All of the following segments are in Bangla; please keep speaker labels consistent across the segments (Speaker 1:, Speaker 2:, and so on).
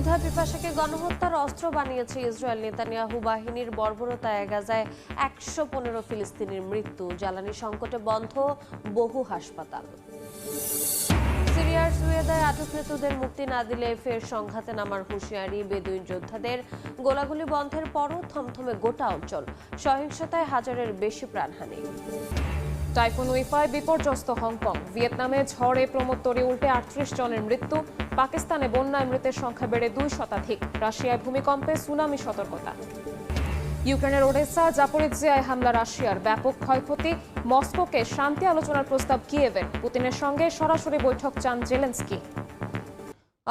Speaker 1: ক্ষুধা পিপাসাকে গণহত্যার অস্ত্র বানিয়েছে ইসরায়েল নেতানিয়াহু বাহিনীর বর্বরতায় গাজায় একশো পনেরো ফিলিস্তিনির মৃত্যু। জ্বালানি সংকটে বন্ধ বহু হাসপাতাল। সিরিয়ার সুয়েদায় আটককৃতদের মুক্তি না দিলে ফের সংঘাতে নামার হুঁশিয়ারি বেদুইন যোদ্ধাদের। গোলাগুলি বন্ধের পরও থমথমে গোটা অঞ্চল। সহিংসতায় হাজারের বেশি প্রাণহানি।
Speaker 2: টাইফুন উইফায় বিপর্যস্ত হংকং। ভিয়েতনামে ঝড়ে প্রমোত্তরে উল্টে আটত্রিশ জনের মৃত্যু। পাকিস্তানে বন্যায় মৃতের সংখ্যা বেড়ে দুই শতাধিক। রাশিয়ায় ভূমিকম্পে সুনামি সতর্কতা। ইউক্রেনের ওডেসা জাপরিজিয়ায় হামলা রাশিয়ার ব্যাপক ক্ষয়ক্ষতি। মস্কোকে শান্তি আলোচনার প্রস্তাব কিয়েভের। পুতিনের সঙ্গে সরাসরি বৈঠক চান জেলেন্সকি।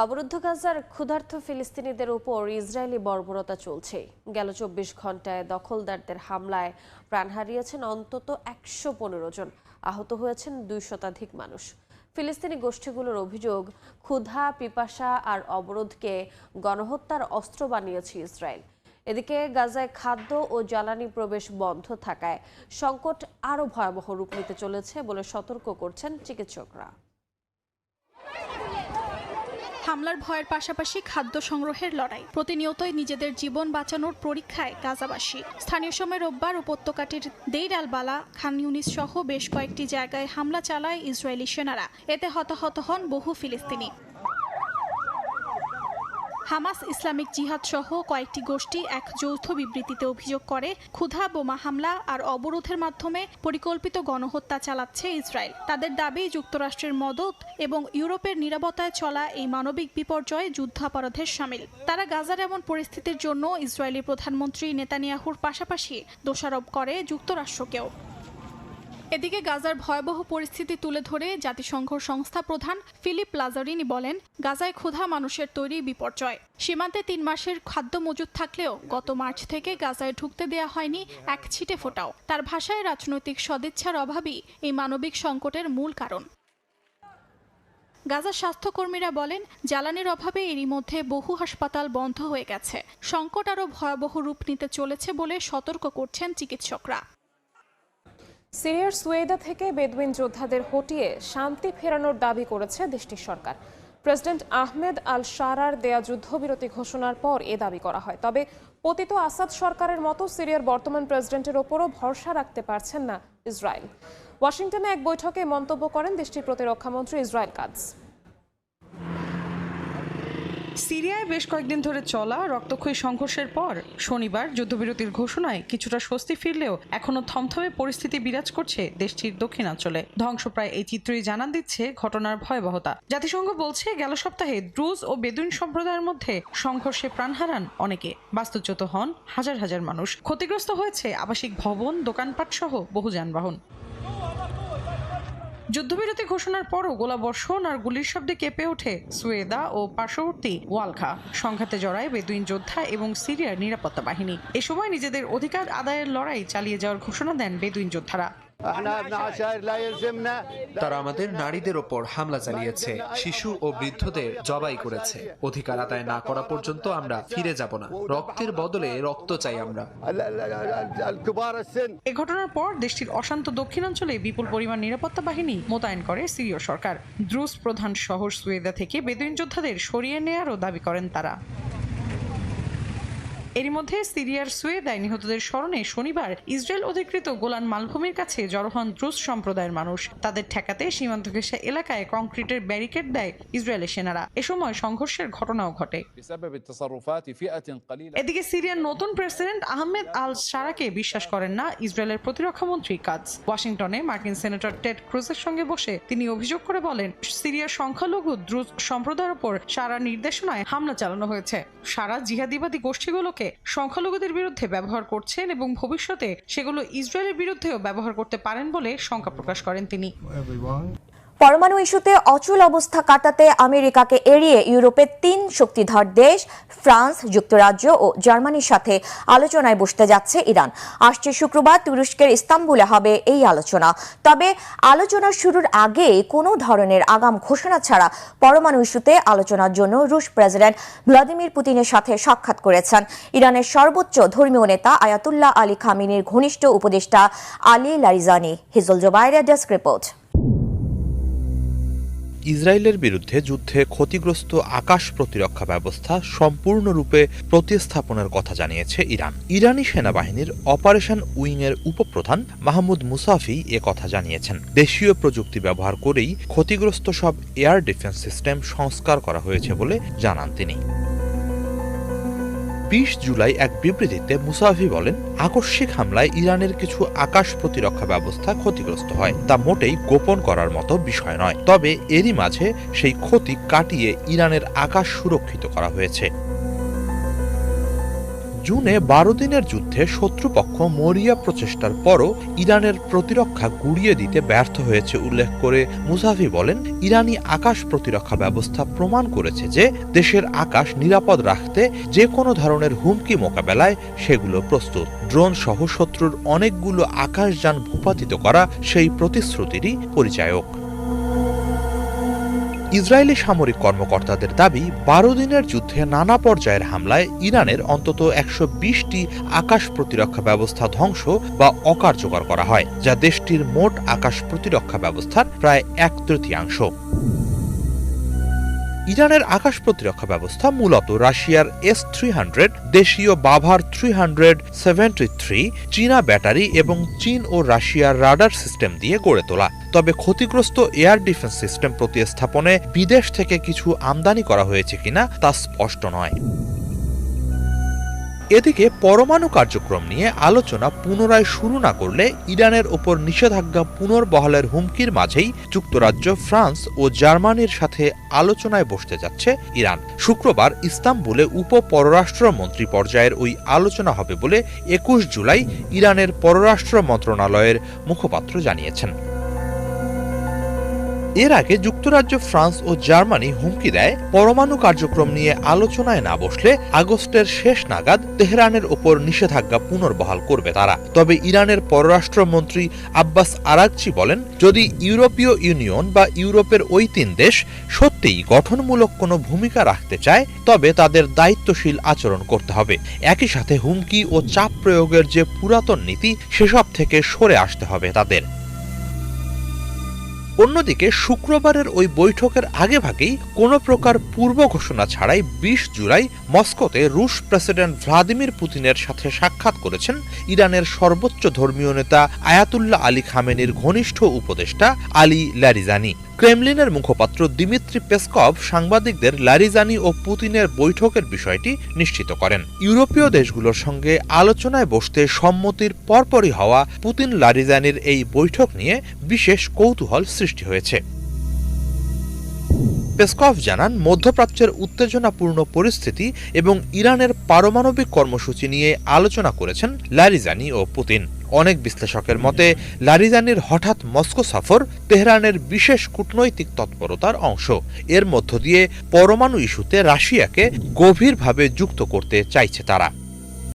Speaker 1: অবরুদ্ধ গাজার ক্ষুধার্ত ফিলিস্তিনিদের উপর ইসরায়েলি বর্বরতা চলছে। গেল চব্বিশ ঘন্টায় দখলদারদের হামলায় প্রাণ হারিয়েছেন অন্তত একশো পনেরো জন। আহত হয়েছেন দুই শতাধিক মানুষ। ফিলিস্তিনি গোষ্ঠীগুলোর অভিযোগ, ক্ষুধা, পিপাসা আর অবরোধকে গণহত্যার অস্ত্র বানিয়েছে ইসরায়েল। এদিকে গাজায় খাদ্য ও জ্বালানি প্রবেশ বন্ধ থাকায় সংকট আরও ভয়াবহ রূপ নিতে চলেছে বলে সতর্ক করছেন চিকিৎসকরা।
Speaker 3: হামলার ভয়ের পাশাপাশি খাদ্য সংগ্রহের লড়াই। প্রতিনিয়তই নিজেদের জীবন বাঁচানোর পরীক্ষায় গাজাবাসী। স্থানীয় সময় রোববার উপত্যকাটির দেইর আল বালা খান ইউনিস সহ বেশ কয়েকটি জায়গায় হামলা চালায় ইসরায়েলি সেনারা। এতে হতাহত হন বহু ফিলিস্তিনি। হামাস ইসলামিক জিহাদ সহ কয়েকটি গোষ্ঠী এক যৌথ বিবৃতিতে অভিযোগ করে, ক্ষুধা, বোমা হামলা আর অবরোধের মাধ্যমে পরিকল্পিত গণহত্যা চালাচ্ছে ইসরায়েল। তাদের দাবি, যুক্তরাষ্ট্রের মদত এবং ইউরোপের নিরাপত্তায় চলা এই মানবিক বিপর্যয় যুদ্ধাপরাধের সামিল। তারা গাজার এমন পরিস্থিতির জন্য ইসরায়েলি প্রধানমন্ত্রী নেতানিয়াহুর পাশাপাশি দোষারোপ করে যুক্তরাষ্ট্রকেও। এদিকে গাজার ভয়াবহ পরিস্থিতি তুলে ধরে জাতিসংঘ সংস্থা প্রধান ফিলিপ লাজারিনি বলেন, গাজায় ক্ষুধা মানুষের তৈরি বিপর্যয়। সীমান্তে তিন মাসের খাদ্য মজুদ থাকলেও গত মার্চ থেকে গাজায় ঢুকতে দেয়া হয়নি এক ছিটে ফোটাও। তার ভাষায় রাজনৈতিক সদিচ্ছার অভাবই এই মানবিক সংকটের মূল কারণ। গাজার স্বাস্থ্যকর্মীরা বলেন, জ্বালানির অভাবে এরই মধ্যে বহু হাসপাতাল বন্ধ হয়ে গেছে। সংকট আরও ভয়াবহ রূপ নিতে চলেছে বলে সতর্ক করছেন চিকিৎসকরা।
Speaker 2: সিরিয়ার সুয়েদা থেকে বেদুইন যোদ্ধাদের হটিয়ে শান্তি ফেরানোর দাবি করেছে দেশটির সরকার। প্রেসিডেন্ট আহমেদ আল সারার দেয়া যুদ্ধবিরতি ঘোষণার পর এ দাবি করা হয়। তবে পতিত আসাদ সরকারের মতো সিরিয়ার বর্তমান প্রেসিডেন্টের ওপরও ভরসা রাখতে পারছেন না ইসরায়েল। ওয়াশিংটনে এক বৈঠকে মন্তব্য করেন দেশটির প্রতিরক্ষামন্ত্রী ইসরায়েল কাজ।
Speaker 4: সিরিয়ায় বেশ কয়েকদিন ধরে চলা রক্তক্ষয়ী সংঘর্ষের পর শনিবার যুদ্ধবিরতির ঘোষণায় কিছুটা স্বস্তি ফিরলেও এখনও থমথমে পরিস্থিতি বিরাজ করছে দেশটির দক্ষিণাঞ্চলে। ধ্বংসপ্রায় এই চিত্রই জানান দিচ্ছে ঘটনার ভয়াবহতা। জাতিসংঘ বলছে, গেল সপ্তাহে দ্রুজ ও বেদুইন সম্প্রদায়ের মধ্যে সংঘর্ষে প্রাণ হারান অনেকে। বাস্তুচ্যুত হন হাজার হাজার মানুষ। ক্ষতিগ্রস্ত হয়েছে আবাসিক ভবন দোকানপাট সহ বহু যানবাহন। যুদ্ধবিরতি ঘোষণার পরও গোলাবর্ষণ আর গুলির শব্দে কেঁপে ওঠে সুয়েদা ও পার্শ্ববর্তী ওয়ালখা। সংঘাতে জড়ায় বেদুইন যোদ্ধা এবং সিরিয়ার নিরাপত্তা বাহিনী। এ সময় নিজেদের অধিকার আদায়ের লড়াই চালিয়ে যাওয়ার ঘোষণা দেন বেদুইন যোদ্ধারা।
Speaker 5: তারা আমাদের নারীদের ওপর হামলা চালিয়েছে শিশু ও বৃদ্ধদের জবাই করেছে। অধিকার আদায় না করা পর্যন্ত আমরা ফিরে যাব না। রক্তের বদলে রক্ত চাই আমরা।
Speaker 4: এ ঘটনার পর দেশটির অশান্ত দক্ষিণাঞ্চলে বিপুল পরিমাণ নিরাপত্তা বাহিনী মোতায়েন করে সিরীয় সরকার। দ্রুস প্রধান শহর সুয়েদা থেকে বেদুইন যোদ্ধাদের সরিয়ে নেয়ারও দাবি করেন তারা। এর মধ্যে সিরিয়ার সুয়েদায় নিহতদের স্মরণে শনিবার ইসরায়েল অধিকৃত গোলান মালভূমির কাছে জড়ো হন দ্রুস সম্প্রদায়ের মানুষ। তাদের ঠেকাতে সীমান্ত ঘেঁষা এলাকায় কংক্রিটের ব্যারিকেড দেয় ইসরায়েলের সেনারা। এ সময় সংঘর্ষের ঘটনাও ঘটে। এদিকে সিরিয়ার নতুন প্রেসিডেন্ট আহমেদ আল সারাকে বিশ্বাস করেন না ইসরায়েলের প্রতিরক্ষামন্ত্রী কাজ। ওয়াশিংটনে মার্কিন সেনেটর টেড ক্রুজের সঙ্গে বসে তিনি অভিযোগ করে বলেন সিরিয়ার সংখ্যালঘু দ্রুজ সম্প্রদায়ের ওপর সারা নির্দেশনায় হামলা চালানো হয়েছে। সারা জিহাদিবাদী গোষ্ঠীগুলোকে সংখ্যালঘুদের বিরুদ্ধে ব্যবহার করছেন এবং ভবিষ্যতে সেগুলো ইসরায়েলের বিরুদ্ধেও ব্যবহার করতে পারেন বলে শঙ্কা প্রকাশ করেন তিনি।
Speaker 6: পরমাণু ইস্যুতে অচল অবস্থা কাটাতে আমেরিকাকে এড়িয়ে ইউরোপের তিন শক্তিধর দেশ, ফ্রান্স, যুক্তরাজ্য ও জার্মানির সাথে আলোচনায় বসতে যাচ্ছে ইরান। আসছে শুক্রবার তুরস্কের ইস্তাম্বুলে হবে এই আলোচনা। তবে আলোচনা শুরুর আগে কোনো ধরনের আগাম ঘোষণা ছাড়া পরমাণু ইস্যুতে আলোচনার জন্য রুশ প্রেসিডেন্ট ভ্লাদিমির পুতিনের সাথে সাক্ষাৎ করেছেন। ইরানের সর্বোচ্চ ধর্মীয় নেতা আয়াতুল্লাহ আলী খামিনের ঘনিষ্ঠ উপদেষ্টা আলী লারিজানি। হিজল জোবাইরের ডেস্ক রিপোর্ট।
Speaker 7: ইসরায়েলের বিরুদ্ধে যুদ্ধে ক্ষতিগ্রস্ত আকাশ প্রতিরক্ষা ব্যবস্থা সম্পূর্ণরূপে প্রতিস্থাপনের কথা জানিয়েছে ইরান। ইরানি সেনাবাহিনীর অপারেশন উইংয়ের উপপ্রধান মাহমুদ মুসাফি এ কথা জানিয়েছেন। দেশীয় প্রযুক্তি ব্যবহার করেই ক্ষতিগ্রস্ত সব এয়ার ডিফেন্স সিস্টেম সংস্কার করা হয়েছে বলে জানান তিনি। বিশ জুলাই এক বিবৃতিতে মুসাফি বলেন, আকস্মিক হামলায় ইরানের কিছু আকাশ প্রতিরক্ষা ব্যবস্থা ক্ষতিগ্রস্ত হয়। তা মোটেই গোপন করার মতো বিষয় নয়। তবে এরই মাঝে সেই ক্ষতি কাটিয়ে ইরানের আকাশ সুরক্ষিত করা হয়েছে। জুনে বারো দিনের যুদ্ধে শত্রুপক্ষ মরিয়া প্রচেষ্টার পরও ইরানের প্রতিরক্ষা গুড়িয়ে দিতে ব্যর্থ হয়েছে উল্লেখ করে মুসাফি বলেন, ইরানি আকাশ প্রতিরক্ষা ব্যবস্থা প্রমাণ করেছে যে দেশের আকাশ নিরাপদ রাখতে যে কোনো ধরনের হুমকি মোকাবেলায় সেগুলো প্রস্তুত। ড্রোন সহ শত্রুর অনেকগুলো আকাশযান ভূপাতিত করা সেই প্রতিশ্রুতিরই পরিচায়ক। ইসরায়েলি সামরিক কর্মকর্তাদের দাবি, বারো দিনের যুদ্ধে নানা পর্যায়ের হামলায় ইরানের অন্তত একশো বিশটি আকাশ প্রতিরক্ষা ব্যবস্থা ধ্বংস বা অকার্যকর করা হয়, যা দেশটির মোট আকাশ প্রতিরক্ষা ব্যবস্থার প্রায় এক তৃতীয়াংশ। ইরানের আকাশ প্রতিরক্ষা ব্যবস্থা মূলত রাশিয়ার এস থ্রি হান্ড্রেড, দেশীয় Bavar three hundred, seventy three, চীনা ব্যাটারি এবং চীন ও রাশিয়ার রাডার সিস্টেম দিয়ে গড়ে তোলা। তবে ক্ষতিগ্রস্ত এয়ার ডিফেন্স সিস্টেম প্রতিস্থাপনে বিদেশ থেকে কিছু আমদানি করা হয়েছে কিনা তা স্পষ্ট নয়। এদিকে পরমাণু কার্যক্রম নিয়ে আলোচনা পুনরায় শুরু না করলে ইরানের ওপর নিষেধাজ্ঞা পুনর্বহালের হুমকির মাঝেই যুক্তরাজ্য, ফ্রান্স ও জার্মানির সাথে আলোচনায় বসতে যাচ্ছে ইরান। শুক্রবার ইস্তাম্বুলে উপ পররাষ্ট্রমন্ত্রী পর্যায়ের ওই আলোচনা হবে বলে একুশ জুলাই ইরানের পররাষ্ট্র মন্ত্রণালয়ের মুখপাত্র জানিয়েছেন। এর আগে যুক্তরাজ্য, ফ্রান্স ও জার্মানি হুমকি দেয়, পরমাণু কার্যক্রম নিয়ে আলোচনায় না বসলে আগস্টের শেষ নাগাদ তেহরানের ওপর নিষেধাজ্ঞা পুনর্বহাল করবে তারা। তবে ইরানের পররাষ্ট্রমন্ত্রী আব্বাস আরাকচি বলেন, যদি ইউরোপীয় ইউনিয়ন বা ইউরোপের ওই তিন দেশ সত্যিই গঠনমূলক কোনো ভূমিকা রাখতে চায়, তবে তাদের দায়িত্বশীল আচরণ করতে হবে। একই সাথে হুমকি ও চাপ প্রয়োগের যে পুরাতন নীতি, সেসব থেকে সরে আসতে হবে তাদের। অন্যদিকে শুক্রবারের ওই বৈঠকের আগেভাগেই কোনো প্রকার পূর্ব ঘোষণা ছাড়াই বিশ জুলাই মস্কোতে রুশ প্রেসিডেন্ট ভ্লাদিমির পুতিনের সাথে সাক্ষাৎ করেছেন ইরানের সর্বোচ্চ ধর্মীয় নেতা আয়াতুল্লাহ আলী খামেনির ঘনিষ্ঠ উপদেষ্টা আলী ল্যারিজানি ক্রেমলিনের মুখপাত্র দিমিত্রি পেসকভ সাংবাদিকদের লারিজানি ও পুতিনের বৈঠকের বিষয়টি নিশ্চিত করেন। ইউরোপীয় দেশগুলোর সঙ্গে আলোচনায় বসতে সম্মতির পরপরই হওয়া পুতিন লারিজানির এই বৈঠক নিয়ে বিশেষ কৌতূহল সৃষ্টি হয়েছে। পেসকভ জানান, মধ্যপ্রাচ্যের উত্তেজনাপূর্ণ পরিস্থিতি এবং ইরানের পারমাণবিক কর্মসূচি নিয়ে আলোচনা করেছেন লারিজানি ও পুতিন। অনেক বিশ্লেষকের মতে, লারিজানির হঠাৎ মস্কো সফর তেহরানের বিশেষ কূটনৈতিক তৎপরতার অংশ। এর মধ্য দিয়ে পরমাণু ইস্যুতে রাশিয়াকে গভীরভাবে যুক্ত করতে চাইছে তারা।